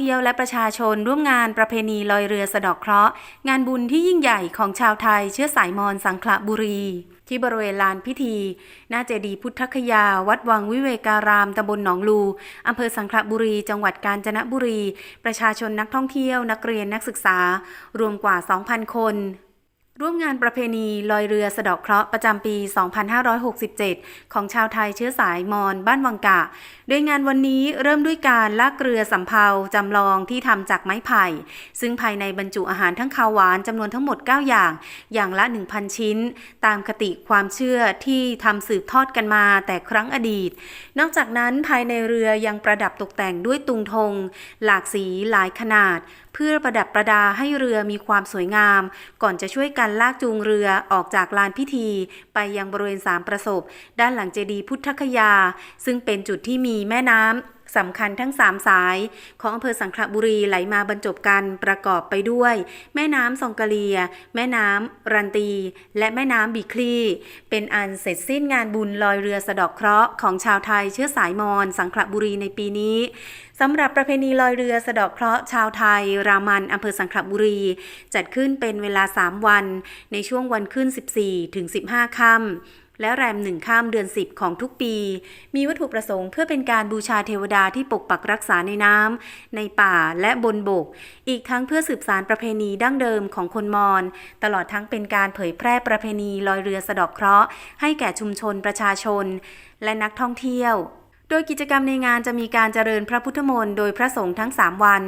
เที่ยวและประชาชนร่วมงานประเพณีลอยเรือสะดอกเคราะห์ งานบุญที่ยิ่งใหญ่ของชาวไทยเชื้อสายมอญสังขละบุรี ที่บริเวณลานพิธี หน้าเจดีย์พุทธคยา วัดวังวิเวการามตำบลหนองลูอำเภอสังขละบุรี จังหวัดกาญจนบุรี ประชาชนนักท่องเที่ยวนักเรียนนักศึกษา รวมกว่า 2,000 คน ร่วมงานประเพณีลอยเรือสะดอกเคราะห์ประจำปี 2567 ของชาวไทยเชื้อสายมอญบ้านวังกะ โดยงานวันนี้เริ่มด้วยการลากเรือสำเภาจำลองที่ทำจากไม้ไผ่ ซึ่งภายในบรรจุอาหารทั้งคาวหวานจำนวนทั้งหมด 9 อย่าง อย่างละ 1,000 ชิ้น ตามคติความเชื่อที่ทำสืบทอดกันมาแต่ครั้งอดีต นอกจากนั้นภายในเรือยังประดับตกแต่งด้วยตุงธง หลากสีหลายขนาด เพื่อประดับประดาให้เรือมีความสวยงาม ก่อนจะช่วยกันลากจูงเรือออกจากลานพิธี ไปยังบริเวณสามประสบ ด้านหลังเจดีย์พุทธคยา ซึ่งเป็นจุดที่มีแม่น้ำ สำคัญทั้งสามสาย ของอำเภอสังขละบุรีไหลมาบรรจบกันประกอบไปด้วย แม่น้ำซองกะเลีย แม่น้ำรันตี และแม่น้ำบิคลีเป็นอันเสร็จสิ้นงานบุญลอยเรือสะดอกเคราะห์ของชาวไทยเชื้อสายมอญสังขละบุรีในปีนี้สำหรับประเพณีลอยเรือสะดอกเคราะห์ชาวไทย รามันอำเภอสังขละบุรี จัดขึ้นเป็นเวลา 3 วัน ในช่วงวันขึ้น 14 ถึง 15 ค่ำ และแรมหนึ่งข้ามเดือน 10 ของทุกปี มีวัตถุประสงค์เพื่อเป็นการบูชาเทวดาที่ปกปักรักษาในน้ำในป่าและบนบก อีกทั้งเพื่อสืบสารประเพณีดั้งเดิมของคนมอญตลอดทั้งเป็นการเผยแพร่ประเพณีลอยเรือสะดอกเคราะห์ให้แก่ชุมชนประชาชน และนักท่องเที่ยว โดยกิจกรรมในงานจะมีการเจริญพระพุทธมนต์โดยพระสงฆ์ทั้ง 3 วัน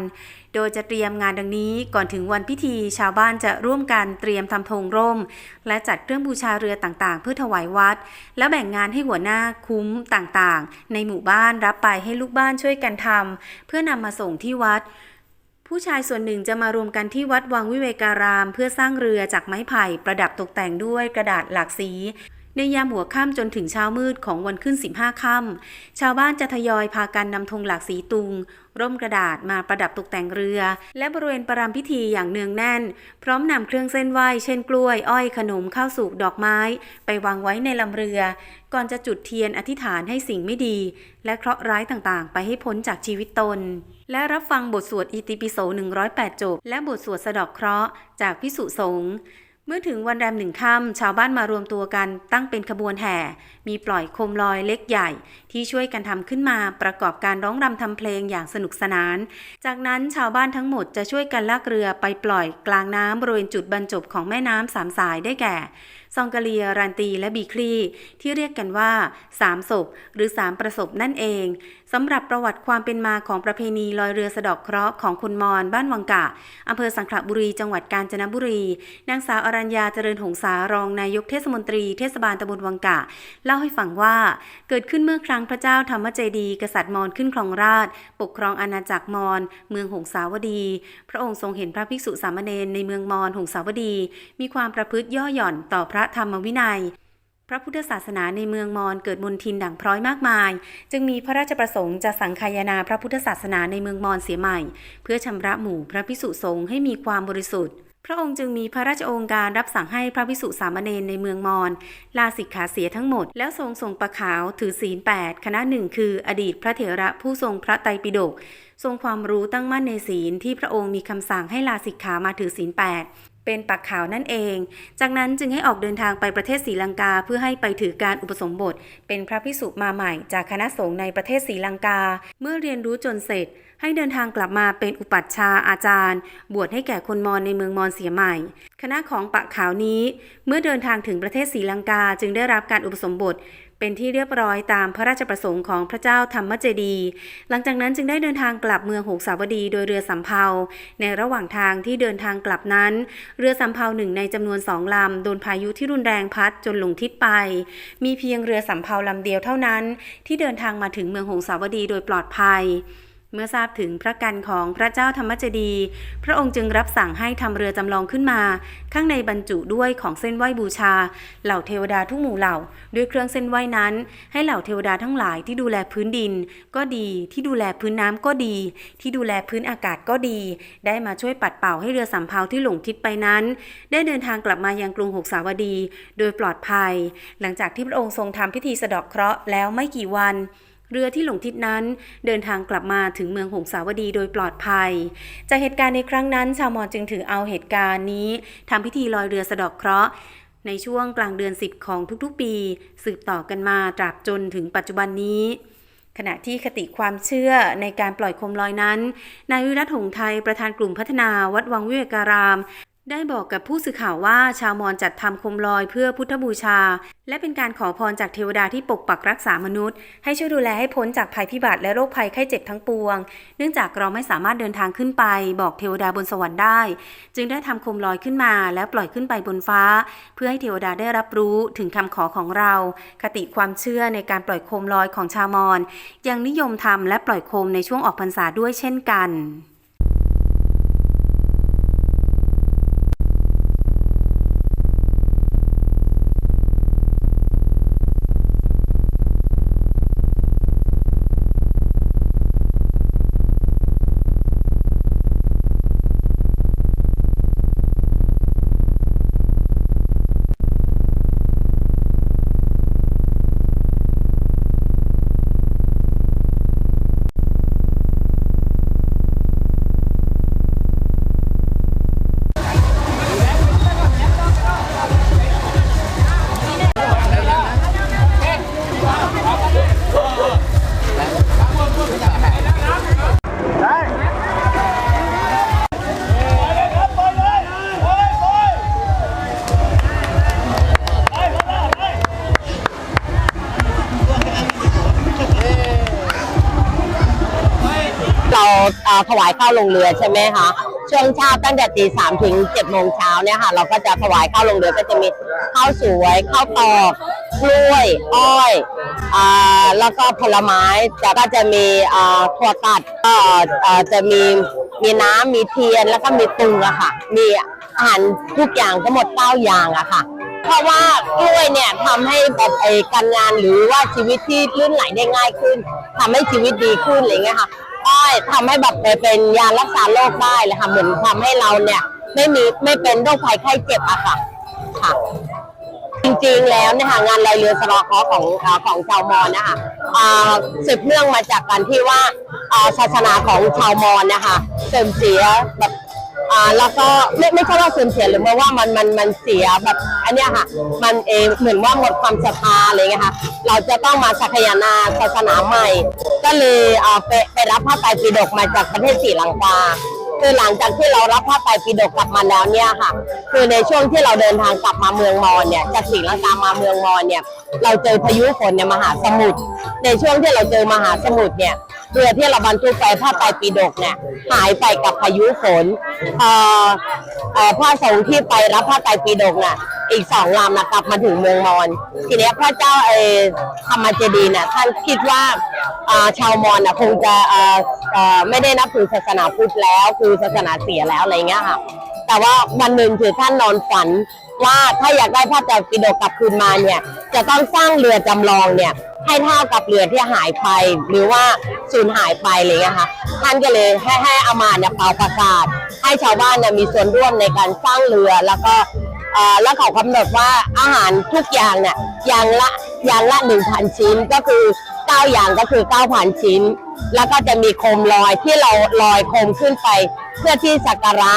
โดยจะเตรียมงานดังนี้ก่อนถึงวันพิธี ชาวบ้านจะร่วมกันเตรียมทำธงร่ม และจัดเครื่องบูชาเรือต่างๆ เพื่อถวายวัด และแบ่งงานให้หัวหน้าคุ้มต่างๆ ในหมู่บ้านรับไปให้ลูกบ้านช่วยกันทำเพื่อนำมาส่งที่วัดผู้ชายส่วนหนึ่งจะมารวมกันที่วัดวังวิเวการาม เพื่อสร้างเรือจากไม้ไผ่ ประดับตกแต่งด้วยกระดาษหลากสี ในยามหัวค่ำจนถึงเช้ามืดของวันขึ้น 15 ค่ำ ชาวบ้านจะทยอยพากันนำธงหลากสีตุง ร่มกระดาษมาประดับตกแต่งเรือ และบริเวณประรำพิธีอย่างเนืองแน่น พร้อมนำเครื่องเส้นไหว้เช่นกล้วย อ้อยขนมข้าวสุกดอกไม้ ไปวางไว้ในลำเรือ ก่อนจะจุดเทียนอธิษฐานให้สิ่งไม่ดี และเคราะห์ร้ายต่างๆ ไปให้พ้นจากชีวิตตน และรับฟังบทสวดอิติปิโส 108 จบ และบทสวดสะดอกเคราะห์จากพิสุสงฆ์ เมื่อถึงวันแรมหนึ่งค่ำชาวบ้านมารวมตัวกันตั้งเป็นขบวนแห่ มีปล่อยโคมลอยเล็กใหญ่ ที่ช่วยกันทำขึ้นมาประกอบการร้องรำทำเพลงอย่างสนุกสนาน จากนั้นชาวบ้านทั้งหมดจะช่วยกันลากเรือไปปล่อยกลางน้ำบริเวณจุดบรรจบของแม่น้ำสามสายได้แก่ ซองกะเลียรันตี และบีคลีที่เรียกกันว่าสามศพหรือสามประสบนั่นเองสำหรับประวัติความเป็นมาของประเพณีลอยเรือสะดอกเคราะห์ของคนมอญบ้านวังกะอำเภอสังขละบุรีจังหวัดกาญจนบุรี นางสาวอรัญญาเจริญหงษารองนายกเทศมนตรีเทศบาลตำบลวังกะ เล่าให้ฟังว่าเกิดขึ้นเมื่อครั้งพระเจ้าธรรมเจดีกษัตริย์มอญขึ้นครองราชปกครองอาณาจักรมอญเมืองหงสาวดี พระองค์ทรงเห็นพระภิกษุสามเณรในเมืองมอญหงสาวดี มีความประพฤติย่อหย่อนต่อพระธรรมวินัย พระพุทธศาสนาในเมืองมอญเกิดมนทินด่างพร้อยมากมาย จึงมีพระราชประสงค์จะสังคายนาพระพุทธศาสนาในเมืองมอญเสียใหม่ เพื่อชำระหมู่พระภิกษุสงฆ์ให้มีความบริสุทธิ์พระองค์จึงมีพระราชองการรับสั่งให้พระภิกษุสามเณรในเมืองมอญลาสิกขาเสียทั้งหมด แล้วทรงส่งประขาวถือศีล 8 คณะหนึ่งคืออดีตพระเถระผู้ทรงพระไตรปิฎกทรงความรู้ตั้งมั่นในศีลที่พระองค์มีคำสั่งให้ลาสิกขามาถือศีล 8 เป็นปักขาวนั่นเอง จากนั้นจึงให้ออกเดินทางไปประเทศศรีลังกาเพื่อให้ไปถือการอุปสมบท เป็นพระภิกษุมาใหม่จากคณะสงฆ์ในประเทศศรีลังกา เมื่อเรียนรู้จนเสร็จ ให้เดินทางกลับมาเป็นอุปัชฌาย์อาจารย์ บวชให้แก่คนมอญในเมืองมอญเสียใหม่ คณะของปะขาวนี้ เมื่อเดินทางถึงประเทศศรีลังกาจึงได้รับการอุปสมบท เป็นที่เรียบร้อยตามพระราชประสงค์ของพระเจ้าธรรมเจดี หลังจากนั้นจึงได้เดินทางกลับเมืองหงสาวดีโดยเรือสำเภา ในระหว่างทางที่เดินทางกลับนั้น เรือสำเภาหนึ่งในจำนวนสองลำโดนพายุที่รุนแรงพัดจนหลงทิศไป มีเพียงเรือสำเภาลำเดียวเท่านั้น ที่เดินทางมาถึงเมืองหงสาวดีโดยปลอดภัย เมื่อทราบถึงพระกันของพระเจ้าธรรมเจดี พระองค์จึงรับสั่งให้ทำเรือจำลองขึ้นมา ข้างในบรรจุด้วยของเส้นไหว้บูชา เหล่าเทวดาทุกหมู่เหล่า ด้วยเครื่องเส้นไหว้นั้น ให้เหล่าเทวดาทั้งหลายที่ดูแลพื้นดิน ก็ดีที่ดูแลพื้นน้ำก็ดี ที่ดูแลพื้นอากาศก็ดี ได้มาช่วยปัดเป่าให้เรือสำเภาที่หลงทิศไปนั้น ได้เดินทางกลับมายังกรุงหกสาวดี โดยปลอดภัย หลังจากที่พระองค์ทรงทำพิธีสะดอกเคราะห์แล้วไม่กี่วัน เรือที่หลงทิศนั้นเดินทางกลับมาถึงเมืองหงสาวดีโดยปลอดภัย จากเหตุการณ์ในครั้งนั้น ชาวมอญจึงถือเอาเหตุการณ์นี้ทำพิธีลอยเรือสะดอกเคราะห์ในช่วงกลางเดือน 10 ของทุกๆ ปี สืบต่อกันมาตราบจนถึงปัจจุบันนี้ ขณะที่คติความเชื่อในการปล่อยโคมลอยนั้น นายวิรัตหงส์ไทยประธานกลุ่มพัฒนาวัดวังวิเวการาม ได้บอกกับผู้สื่อข่าวว่าชาวมอญจัดทำโคมลอยเพื่อพุทธบูชา และเป็นการขอพรจากเทวดาที่ปกปักรักษามนุษย์ ให้ช่วยดูแลให้พ้นจากภัยพิบัติและโรคภัยไข้เจ็บทั้งปวง เนื่องจากเราไม่สามารถเดินทางขึ้นไป บอกเทวดาบนสวรรค์ได้ จึงได้ทำโคมลอยขึ้นมาแล้วปล่อยขึ้นไปบนฟ้า เพื่อให้เทวดาได้รับรู้ถึงคำขอของเรา คติความเชื่อในการปล่อยโคมลอยของชาวมอญยังนิยมทำและปล่อยโคมในช่วงออกพรรษาด้วยเช่นกัน ถวายข้าวลงเรือใช่ไหมคะช่วงเช้าตั้งแต่ตีสามถึงเจ็ดโมงเช้าเนี่ยค่ะ เราก็จะถวายข้าวลงเรือก็จะมีข้าวสวยข้าวตอกกล้วยอ้อยอ่าแล้วก็ผลไม้แต่ก็จะมีอ่าถั่วตัดก็อ่อจะมีมีน้ำมีเทียนแล้วก็มีตุงอะค่ะ มีอาหารทุกอย่างทั้งหมดเก้าอย่างอะค่ะเพราะว่ากล้วยเนี่ยทำให้แบบไอ้การงานหรือว่าชีวิตที่ลื่นไหลได้ง่ายขึ้นทำให้ชีวิตดีขึ้นอะไรเงี้ยค่ะ อ้ทำให้แบบเป็นยารักษาโรคได้เลยค่ะเหมือนทำให้เราเนี่ย ไม่มีไม่เป็นโรคภัยไข้เจ็บอะค่ะค่ะ จริงๆแล้วเนี่ยค่ะงานลอยเรือสะเดอเคระห์ของอ่าของชาวมอญนะคะอ่าสืบเนื่องมาจากการที่ว่าอ่าศาสนาของชาวมอญนะคะเสื่อมเสียแบบ อ่าแล้วก็ไม่ไม่ใช่ว่าเสื่อมเสียหรือว่ามันมันมันเสียแบบอันเนี้ยค่ะ มันเองเหมือนว่าหมดความศรัทธาอะไรเงี้ยค่ะ เราจะต้องมาสักยนาศาสนาใหม่ ก็เลยเอ่าไปไปรับพระไตรปิฎกมาจากประเทศศรีลังกาคือหลังจากที่เรารับพระไตรปิฎกกลับมาแล้วเนี่ยค่ะ คือในช่วงที่เราเดินทางกลับมาเมืองมอญเนี่ยจากศรีลังกามาเมืองมอญเนี่ย เราเจอพายุฝนในมหาสมุทรในช่วงที่เราเจอมหาสมุทรเนี่ย เรือที่เราบรรทุกไปผ้าไตปีดกเนี่ยหายไปกับพายุฝนเอ่อพ่อพระสงฆ์ที่ไปรับผ้าไตรปีดกน่ะ อีกสองลำนะกลับมาถึงเมืองมอญทีนี้พระเจ้าเอธรรมเจดีย์น่ะท่านคิดว่าชาวมอญน่ะคงจะเออเออไม่ได้นับถือศาสนาพุทธแล้ว คือศาสนาเสียแล้วอะไรเงี้ยค่ะ แต่ว่าวันหนึ่งคือท่านนอนฝันว่าถ้าอยากได้พระไตรปิฎกกลับคืนมาเนี่ย จะต้องสร้างเรือจำลองเนี่ยให้เท่ากับเรือที่หายไปหรือว่าสูญหายไปอะไรเลยนะคะท่านก็เลยให้ให้อามาเนี่ยเป่าประกาศ ให้ชาวบ้านเนี่ยมีส่วนร่วมในการสร้างเรือแล้วก็อ่อแล้วเขากำหนดว่าอาหารทุกอย่างเนี่ยอย่างละอย่างละหนึ่งพันชิ้นก็คือ เก้าอย่างก็คือเก้าพันชิ้น แล้วก็จะมีโคมลอยที่เราลอยโคมขึ้นไป เพื่อที่สักการะ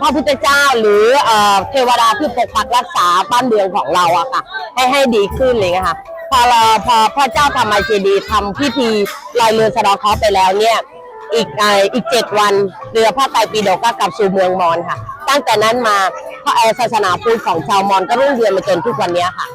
พระพุทธเจ้าหรือเอ่อเทวดาที่ปกปักรักษาบ้านเมืองของเราอะค่ะ ให้ให้ดีขึ้นเลยนะคะพอเราพอพระเจ้าธรรมเจดีย์ทำพิธีลอยเรือสะดอเคาะไปแล้วเนี่ยอีกอ,อีกเจ็ดวันเรือพระไตรปิฎกก็กลับสู่เมืองมอญค่ะ ตั้งแต่นั้นมาพระเอ่อศาสนาพุทธของชาวมอญก็รุ่งเรืองมาจนทุกวันนี้ค่ะ